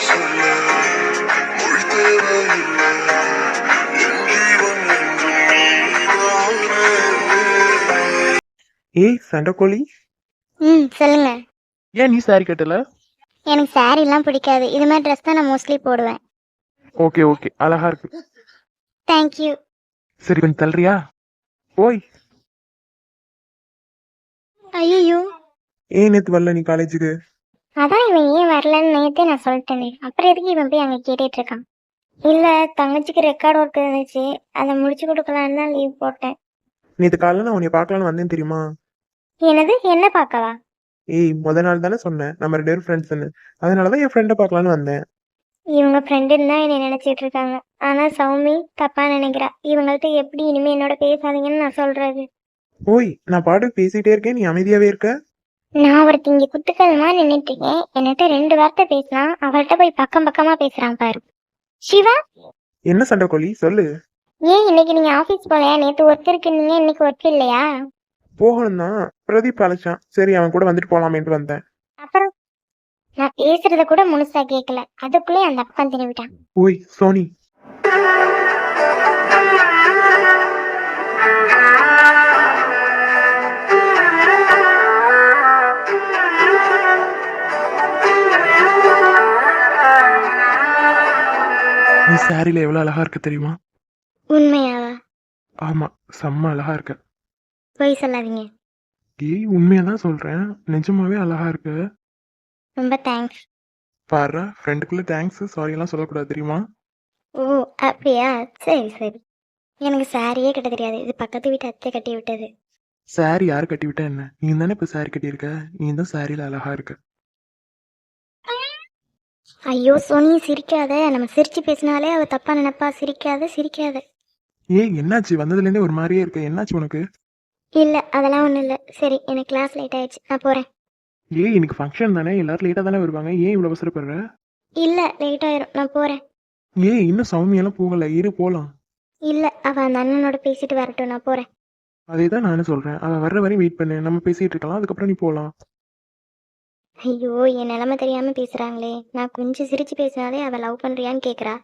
சொல்ல மொழி தேவையில்லை என் ஜீவன் என்றும் நீதானே ஏய் சண்டைக்கோழி ம் சொல்லுங்க. ஏன் நீ சாரி கட்டல? எனக்கு சாரீலாம் பிடிக்காது. இது மாதிரி ட்ரெஸ் தான் நான் மோஸ்ட்லி போடுவேன். ஓகே ஓகே அழகா இருக்கு. தேங்க்யூ சரி கொஞ்சம் தள்ளுறியா? ஓய். ஐயோ ஏன் நேத்து வரல நீ காலேஜுக்கு அதான் இவன் ஏன் வரலன்னு நேத்தே நான் சொல்லிட்டேனே. அப்புறம் எதுக்கு இவன் போய் அங்கே கேட்டுட்டு இருக்கான் இல்லை தங்கச்சிக்கு ரெக்கார்ட் ஒர்க் இருந்துச்சு. அதை முடிச்சு கொடுக்கலான்னு தான் லீவ் போட்டேன். நேத்து காலையில நான் உன்னை பார்க்கலான்னு வந்தேன் தெரியுமா? என்னது? என்ன பார்க்கவா? ஏய் முத நாள் தானே சொன்னேன். நம்ம ரெண்டு பேரும் ஃப்ரெண்ட்ஸ்னு அதனாலதான் என் ஃப்ரெண்டை பார்க்கலான்னு வந்தேன். இவங்க ஃப்ரெண்டுன்னு தான் என்னை நினச்சிட்டு இருக்காங்க. ஆனால் சௌமி தப்பா நினைக்கிறா. இவங்கள்ட்ட எப்படி இனிமே என்னோட பேசாதீங்கன்னு நான் சொல்றது. ஓய் நான் பாட்டுக்கு பேசிட்டே இருக்கேன். நீ அமைதியாவே இருக்க. நான் ஒருத்தி இங்கே குத்துக்கல்மா நின்றுட்டு இருக்கேன் என்கிட்ட ரெண்டு வார்த்தை பேசினா அவள்கிட்ட போய் பக்கம் பக்கமா பேசுறான் பாரு. சிவா? என்ன சண்டைக்கோழி சொல்லு. ஏன் இன்னைக்கு நீங்க ஆபீஸ் போலையா? நேத்து ஒர்க் இருக்குன்னீங்க இன்னைக்கு ஒர்க் இல்லையா? போகணும் தான் பிரதீப் அழைச்சான். சரி அவன் கூட வந்துட்டு போலாமேன்ட்டு வந்தேன். அப்புறம்? நான் பேசுறத கூட முழுசா கேட்கல அதுக்குள்ளே அந்த அப்பா திரும்பிட்டான் ஓய் சோனி. நீ சாரியில எவ்வளவு அழகா இருக்க தெரியுமா? உண்மையாவா? ஆமா செம்ம அழகா இருக்க. பொய் சொல்லாதீங்க. ஏய் உண்மையா தான் சொல்றேன். நிஜமாவே அழகா இருக்க. ரொம்ப தேங்க்ஸ் பாரு ஃப்ரெண்டுக்குள்ள தேங்க்ஸ் சாரி எல்லாம் சொல்லக்கூடாது தெரியுமா? ஓ அப்படியா? சரி சரி. எனக்கு சாரியே கட்ட தெரியாது. இது பக்கத்து வீட்டு அத்தை கட்டி விட்டது. சாரி யாரு கட்டி விட்டா என்ன? நீ தானே இப்ப சாரி கட்டியிருக்க? நீ தான் சாரியில அழகா இருக்க. ஐயோ சோனி சிரிக்காத. நம்ம சிரிச்சு பேசினாலே அவ தப்பா நினைப்பா. சிரிக்காத சிரிக்காத. ஏய் என்னாச்சு? வந்ததுல இருந்தே ஒரு மாதிரியே இருக்க. என்னாச்சு உனக்கு? இல்ல அதெல்லாம் ஒண்ணும் இல்ல. சரி எனக்கு கிளாஸ் லேட் ஆயிடுச்சு. நான் போறேன். ஏய் இன்னைக்கு ஃபங்க்ஷன் தானே? எல்லாரும் லேட்டா தானே வருவாங்க. ஏன் இவ்வளவு அவசரப்படுற? இல்ல லேட் ஆயிரும். நான் போறேன். ஏய் இன்னும் சௌமியெல்லாம் போகல. இரு போலாம். இல்ல அவ அந்த அண்ணனோட பேசிட்டு வரட்டும். நான் போறேன். அதே தான் நானும் சொல்றேன். அவ வர்ற வரையும் வெயிட் பண்ணு. நம்ம பேசிட்டு இருக்கலாம். அதுக்கப்புறம் நீ போலாம். ஐயோ என் நிலைமை தெரியாம பேசுறாங்களே. நான் கொஞ்சம் சிரிச்சு பேசினாலே அவ லவ் பண்றியான்னு கேக்குறா.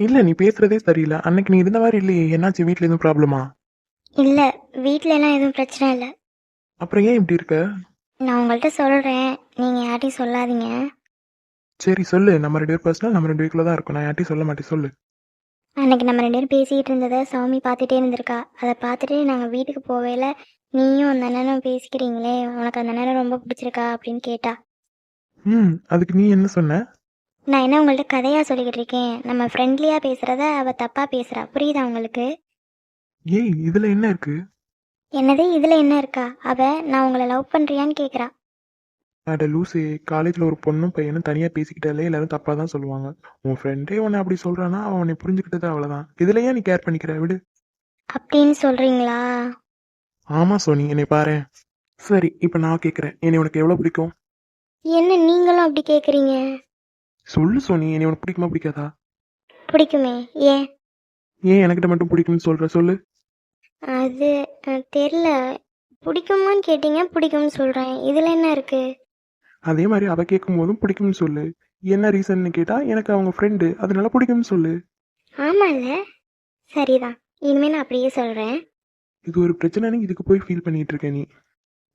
இல்ல நீ பேசுறதே சரியில்லை. அன்னைக்கு நீ இருந்த மாதிரி இல்லையே. என்னாச்சு? வீட்ல எதுவும் ப்ராப்ளமா இல்ல வீட்ல எல்லாம் எதுவும் பிரச்சனை இல்ல. அப்புறம் ஏன் இப்படி இருக்க? நான் உங்கள்கிட்ட சொல்றேன். நீங்க யார்ட்டையும் சொல்லாதீங்க. சரி சொல்லு. நம்ம ரெண்டு பேர் பர்சனல் நம்ம ரெண்டு பேருக்குள்ள தான் இருக்கும். நான் யார்ட்டையும் சொல்ல மாட்டேன். சொல்லு. அன்னைக்கு நம்ம ரெண்டு பேரும் பேசிட்டு இருந்ததை சௌமி பார்த்துட்டே இருந்திருக்கா. அதை பார்த்துட்டு நாங்கள் வீட்டுக்கு போவேல நீயும் அந்த அண்ணனும் பேசிக்கிறீங்களே உனக்கு அந்த அண்ணனை ரொம்ப பிடிச்சிருக்கா அப்படின்னு கேட்டா. ம் அதுக்கு நீ என்ன சொன்ன? நான் என்ன உங்கள்ட்ட கதையா சொல்லிக்கிட்டு இருக்கேன்? நம்ம ஃப்ரெண்ட்லியா பேசுறத அவ தப்பா பேசுறா. புரியுதா உங்களுக்கு? ஏய் இதுல என்ன இருக்கு? என்னது இதுல என்ன இருக்கா? அவ நான் உங்களை லவ் பண்றியான்னு கேக்குறா. அட லூசே காலேஜ்ல ஒரு பொண்ணும் பையனும் தனியா பேசிக்கிட்டாலே எல்லாரும் தப்பா தான் சொல்லுவாங்க. உன் ஃப்ரெண்டே உன்னை அப்படி சொல்றானா அவன் புரிஞ்சுக்கிட்டது அவ்வளவுதான். இதுல ஏன் நீ கேர் பண்ணிக்கிற? விடு. அப்படின்னு சொல்றீங்களா? ஆமா சோனி என்னை பாரு. சரி இப்ப நான் கேக்குறேன். என்னை உனக்கு எவ்வளவு பிடிக்கும்? என்ன நீங்களும் அப்படி கேக்குறீங்க? சொல்லு சோனி என்னை உனக்கு பிடிக்குமா பிடிக்காதா? பிடிக்குமே. ஏன்? ஏன் எனக்கிட்ட மட்டும் பிடிக்கும்னு சொல்ற? சொல்லு. அது அஹ், தெரியல பிடிக்குமான்னு கேட்டீங்க பிடிக்கும்னு சொல்றேன். இதுல என்ன இருக்கு? அதே மாதிரி அவ கேட்கும் போதும் பிடிக்கும்னு சொல்லு. என்ன ரீசன்னு கேட்டா எனக்கு அவங்க ஃப்ரெண்டு அதனால பிடிக்கும்னு சொல்லு. ஆமால சரிதான். இனிமே நான் அப்படியே சொல்றேன். இது ஒரு பிரச்சனைன்னு இதுக்கு போய் ஃபீல் பண்ணிட்டு இருக்க நீ.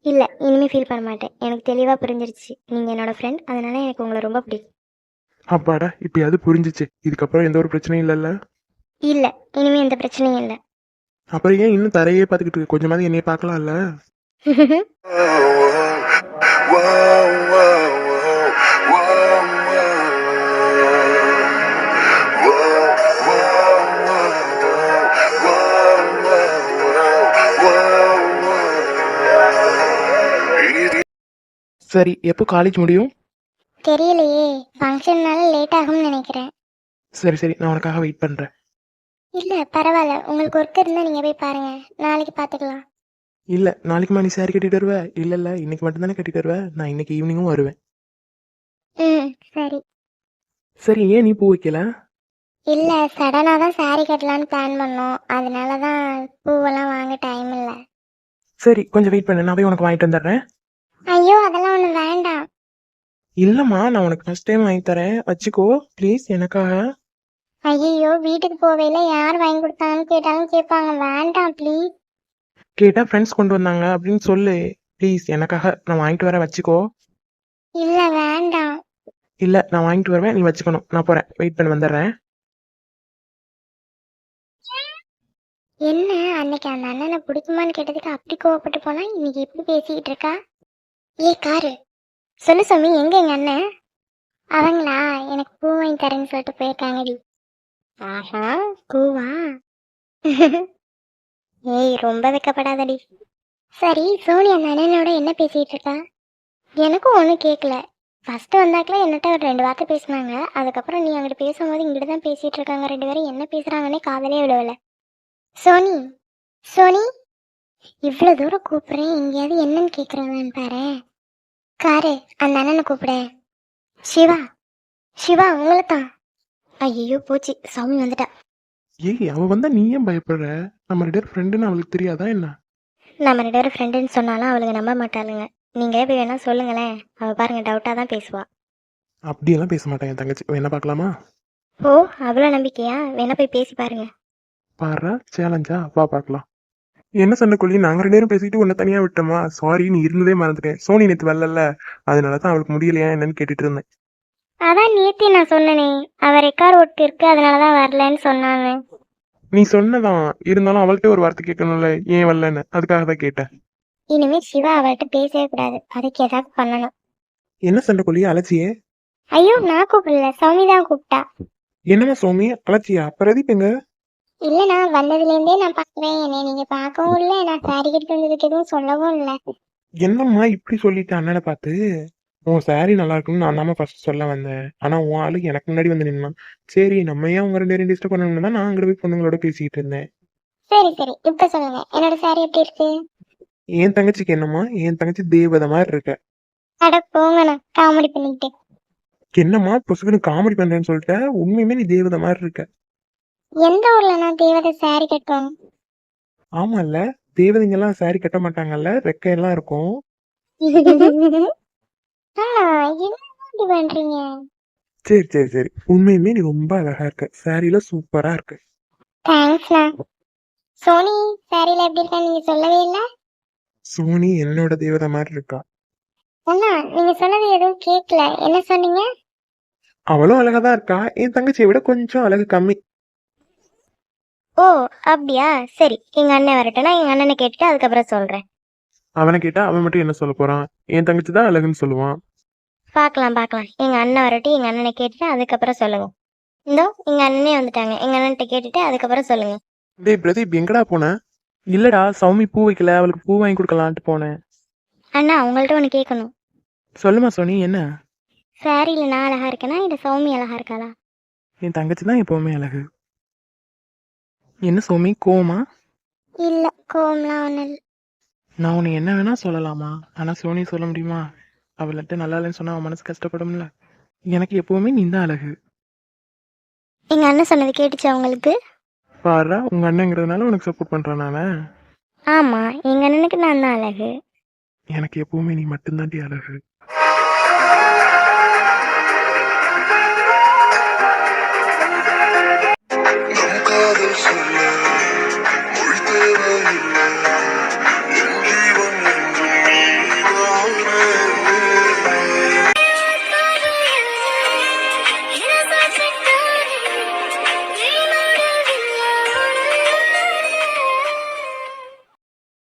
இல்ல இனிமே ஃபீல் பண்ண மாட்டேன். எனக்கு தெளிவா புரிஞ்சிருச்சு. நீங்க என்னோட ஃப்ரெண்ட் அதனால எனக்கு உங்களை ரொம்ப பிடிக்கும். அப்பாடா இப்பயாவது புரிஞ்சிச்சு. இதுக்கப்புறம் எந்த ஒரு பிரச்சனையும் இல்லைல்ல? இல்ல இனிமே எந்த பிரச்சனையும் இல்ல. அப்புறம் ஏன் இன்னும் தரையே பார்த்துக்கிட்டு இருக்க? கொஞ்சமாவது என்னைய பார்க்கலாம்ல? சரி எப்போ காலேஜ் முடியும்? தெரியலையே. ஃபங்க்ஷன்னால லேட் ஆகும்னு நினைக்கிறேன். சரி சரி. நான் உனக்காக வெயிட் பண்றேன். இல்ல பரவாயில்ல. உங்களுக்கு ஒர்க் இருந்தா நீங்க போய் பாருங்க. நாளைக்கு பாத்துக்கலாம். இல்ல நாளைக்கு நீ சாரி கட்டிட்டு வருவ? இல்ல இல்ல. இன்னைக்கு மட்டும் தானே கட்டிட்டு வருவ? நான் இன்னைக்கு ஈவினிங்கும் வருவேன். ம் சரி. சரி ஏன் நீ பூ வைக்கல? இல்ல சடனா தான் saree கட்டலான்னு பிளான் பண்ணோம். அதனால தான் பூவெல்லாம் வாங்க டைம் இல்ல. சரி கொஞ்சம் வெயிட் பண்ணு. நான் போய் உனக்கு வாங்கிட்டு வந்துடுறேன். ஐயோ அதெல்லாம் ஒண்ணு வேண்டாம். இல்லம்மா நான் உனக்கு ஃபர்ஸ்ட் டைம் வாங்கி தரேன். வச்சுக்கோ ப்ளீஸ் எனக்காக. ஐயோ வீட்டுக்கு போவேல யார் வாங்கி கொடுத்தாங்கன்னு கேட்டாலும் கேட்பாங்க. வேண்டாம் ப்ளீஸ் கேட்டா ஃப்ரெண்ட்ஸ் கொண்டு வந்தாங்க அப்படின்னு சொல்லு. ப்ளீஸ் எனக்காக நான் வாங்கிட்டு வரேன். வச்சுக்கோ. இல்ல வேண்டாம். இல்ல நான் வாங்கிட்டு வருவேன். நீ வச்சுக்கணும். நான் போறேன். வெயிட் பண்ணி வந்துடுறேன். என்ன? அன்னைக்கு அந்த அண்ணனை பிடிக்குமான்னு கேட்டதுக்கு அப்படி கோவப்பட்டு போனா? இன்னைக்கு எப்படி பேசிக்கிட்டு இருக்கா? ஏ காரு. சொல்லு சாமி எங்க எங்க அண்ணன்? அவங்களா? எனக்கு பூ வாங்கி தரேன்னு சொல்லிட்டு போயிருக்காங்கடி. ஆஹா பூவா? ஏய் ரொம்ப வெக்கப்படாதடி. சரி சோனி அந்த அண்ணனோட என்ன பேசிட்டு இருக்கா? எனக்கும் ஒன்றும் கேட்கல ஃபர்ஸ்ட் வந்தாக்கல என்னட்ட ஒரு ரெண்டு வார்த்தை பேசினாங்க. அதுக்கப்புறம் நீ அங்கிட்டு பேசும்போது இங்கிட்ட தான் பேசிட்டு இருக்காங்க. ரெண்டு பேரும் என்ன பேசுறாங்கன்னே காதலே விடவில்லை சோனி சோனி? இவ்வளோ தூரம் கூப்பிட்றேன். எங்கேயாவது என்னன்னு கேட்குறாங்கன்னு பாரு. காரு அந்த அண்ணனை கூப்பிடு. சிவா சிவா உங்களை தான் ஐயோ போச்சு. சாமி வந்துட்டா. ஏய் அவ வந்தா நீ ஏன் பயப்படுற? நம்ம ரெண்டு ஃப்ரெண்டுன்னு அவளுக்கு தெரியாதா என்ன? நம்ம ரெண்டு பேரும் ஃப்ரெண்டுன்னு சொன்னாலும் அவளுக்கு நம்ப மாட்டாளுங்க. நீங்களே போய் வேணா சொல்லுங்களேன். அவள் பாருங்க டவுட்டாக தான் பேசுவா. அப்படியெல்லாம் பேச மாட்டேன் என் தங்கச்சி. என்ன பார்க்கலாமா? ஓ அவ்வளோ நம்பிக்கையா? வேணா போய் பேசி பாருங்க. பாரு சேலஞ்சா வா பார்க்கலாம். என்ன சொன்ன கொல்லி நாங்க ரெண்டு பேரும் பேசிட்டு உன்னை தனியா விட்டோமா? சாரி நீ இருந்ததே மறந்துட்டேன் சோனி நேத்து வரல அதனால தான் அவளுக்கு முடியலையா என்னன்னு கேட்டுட்டு இருந்தேன். அதான் நேத்தி நான் சொன்னனே. அவ ரெக்கார்ட் ஒர்க் இருக்கு அதனால தான் வரலன்னு சொன்னாங்க. நீ சொன்னதான். இருந்தாலும் அவள்கிட்ட ஒரு வார்த்தை கேட்கணும்ல ஏன் வரலன்னு? அதுக்காக தான் கேட்டேன். இனிமே சிவா அவள்கிட்ட பேசவே கூடாது. அதுக்கு ஏதாவது பண்ணணும். என்ன சண்டை கொல்லி அலச்சியே ஐயோ நான் கூப்பிடல. சௌமி தான் கூப்பிட்டா. என்னம்மா சோமி? அலச்சியா பிரதீப் எங்க? இல்லைண்ணா வந்ததுலேருந்தே நான் பார்க்குறேன். என்னை நீங்கள் பார்க்கவும் இல்லை நான் சாரி கட்டி வந்ததுக்கு எதுவும் சொல்லவும் இல்லை. என்னம்மா இப்படி சொல்லிட்டு அண்ணனை பார்த்து? உன் சாரி நல்லா இருக்குன்னு நான் தான் ஃபர்ஸ்ட் சொல்ல வந்தேன். ஆனா உன் ஆளு எனக்கு முன்னாடி வந்து நின்னான். சரி நம்ம ஏன் உங்க ரெண்டு பேரும் டிஸ்டர்ப் பண்ணணும்னு தான் நான் அங்க போய் பொண்ணுங்களோட பேசிட்டு இருந்தேன். சரி சரி. இப்போ சொல்லுங்க. என்னோட சாரி எப்படி இருக்கு? என் தங்கச்சிக்கு என்னம்மா? என் தங்கச்சி தேவதை மாதிரி இருக்க. அட போங்கண்ணா. காமெடி பண்ணிக்கிட்டு. என்னம்மா பொசுக்குன்னு காமெடி பண்றேன்னு சொல்லிட்ட? உண்மையுமே நீ தேவதை மாதிரி இருக்க. எந்த ஊர்ல நான் தேவதை சாரி கட்டுவாங்க ஆமால்ல தேவதைங்க எல்லாம் சாரி கட்ட மாட்டாங்கல்ல ரெக்கையெல்லாம் இருக்கும். ஆ இப்படி பண்றீங்க? சரி சரி சரி. உண்மையுமே நீ ரொம்ப அழகா இருக்க. சாரியில சூப்பரா இருக்கு. தேங்க்ஸ்ண்ணா சோனி சாரியில எப்படி இருக்கா நீங்க சொல்லவே இல்லை? சோனி என்னோட தேவதை மாதிரி இருக்கா. அண்ணா நீங்க சொன்னது எதுவும் கேட்கல என்ன சொன்னீங்க? அவளும் அழகா தான் இருக்கா. என் தங்கச்சியை விட கொஞ்சம் அழகு கம்மி. ஓ அப்படியா? சரி எங்க அண்ணன் வரட்டும் நான் எங்க அண்ணனை கேட்டுட்டு அதுக்கப்புறம் சொல்றேன். அவனை கேட்டா அவன் மட்டும் என்ன சொல்ல போறான்? என் தங்கச்சி தான் அழகுன்னு சொல்லுவான். பார்க்கலாம் பார்க்கலாம் எங்க அண்ணன் வரட்டும் எங்க அண்ணனை கேட்டுட்டு அதுக்கப்புறம் சொல்லுங்க. இந்தோ எங்க அண்ணனே வந்துட்டாங்க. எங்க அண்ணன்ட்ட கேட்டுட்டு அதுக்கப்புறம் சொல்லுங்க. டேய் பிரதீப் எங்கடா போன? இல்லடா சௌமி பூ வைக்கல அவளுக்கு பூ வாங்கி கொடுக்கலான்ட்டு போனேன். அண்ணா உங்கள்ட்ட ஒன்று கேட்கணும் சொல்லுமா சோனி என்ன? சாரியில நான் அழகா இருக்கேனா? இல்ல சௌமி அழகா இருக்காளா? என் தங்கச்சி தான் எப்பவுமே அழகு. என்ன சோமி கோமா? இல்ல கோம்லாம் நான் உன்னை என்ன வேணா சொல்லலாமா? ஆனா சோனி சொல்ல முடியுமா? அவள்கிட்ட நல்லா இல்லைன்னு சொன்னா அவன் மனசு கஷ்டப்படும்ல. எனக்கு எப்பவுமே நீ தான் அழகு. எங்க அண்ணன் சொன்னது கேட்டுச்சு அவங்களுக்கு பாரு உங்க அண்ணங்கிறதுனால உனக்கு சப்போர்ட் பண்றேன் நானே. ஆமா எங்க அண்ணனுக்கு நான் தான் அழகு. எனக்கு எப்பவுமே நீ மட்டும்தான்டி அழகு. you in my life.